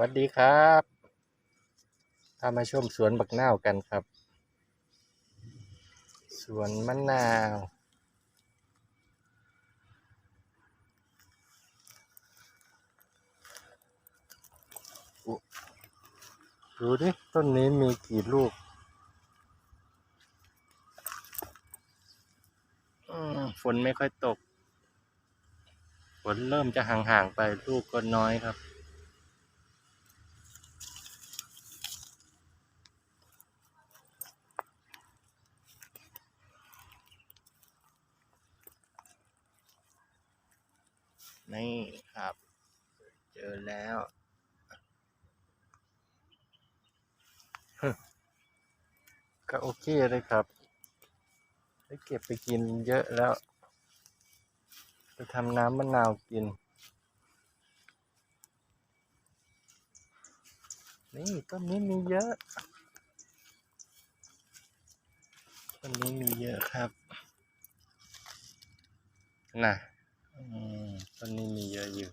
วัสดีครับพามาชมสวนบักนาวกันครับ สวนมะนาว ดูดิ ต้นนี้มีกี่ลูกอืมฝนไม่ค่อยตก ฝนเริ่มจะห่างๆไปลูกก็น้อยครับ นี่ครับ เจอแล้วก็โอเคเลยครับได้เก็บไปกินเยอะแล้วไปทำน้ำมะนาวกิน นี่ต้นนี้มีเยอะต้นนี้มีเยอะครับน่ะอืม ต้นนี้มีเยอะอยู่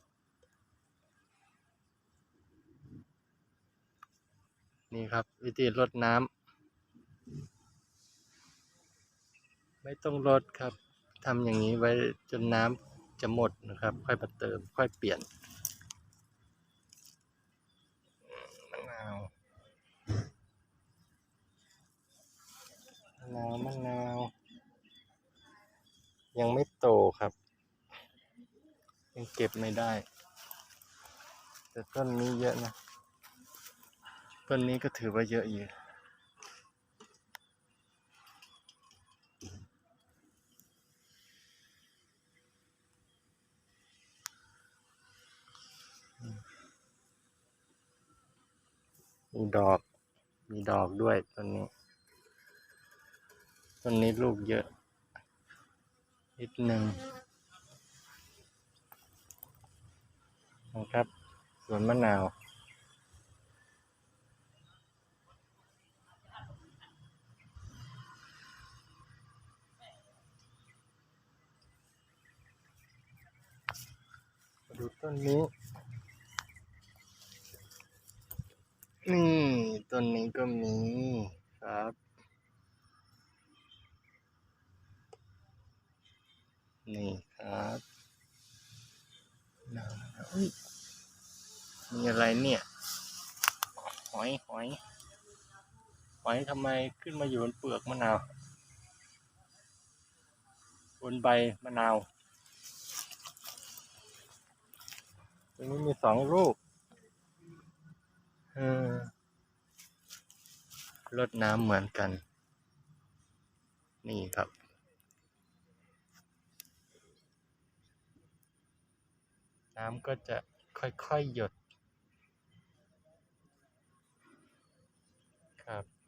นี่ครับ วิธีรดน้ำไม่ต้องรดครับทำอย่างนี้ไว้จนน้ำจะหมดนะครับ ค่อยมาเติม ค่อยเปลี่ยนมะนาวมะนาวมะนาว ยังไม่โตครับ ยังเก็บไม่ได้ แต่ต้นนี้เยอะนะ ต้นนี้ก็ถือว่าเยอะอยู่มีดอก มีดอกด้วยต้นนี้ ต้นนี้ลูกเยอะนิดหนึ่ง นะครับ สวนมะนาว ดูต้นนี้ นี่ ต้นนี้ก็มีครับนี่ครับน่าเอ้ย มีอะไรเนี่ย หอยหอยหอยทำไมขึ้นมาอยู่บนเปลือกมะนาว บนใบมะนาวตรงนี้มีสองลูกเออรดน้ำเหมือนกัน นี่ครับน้ำก็จะค่อยๆหยด ครับ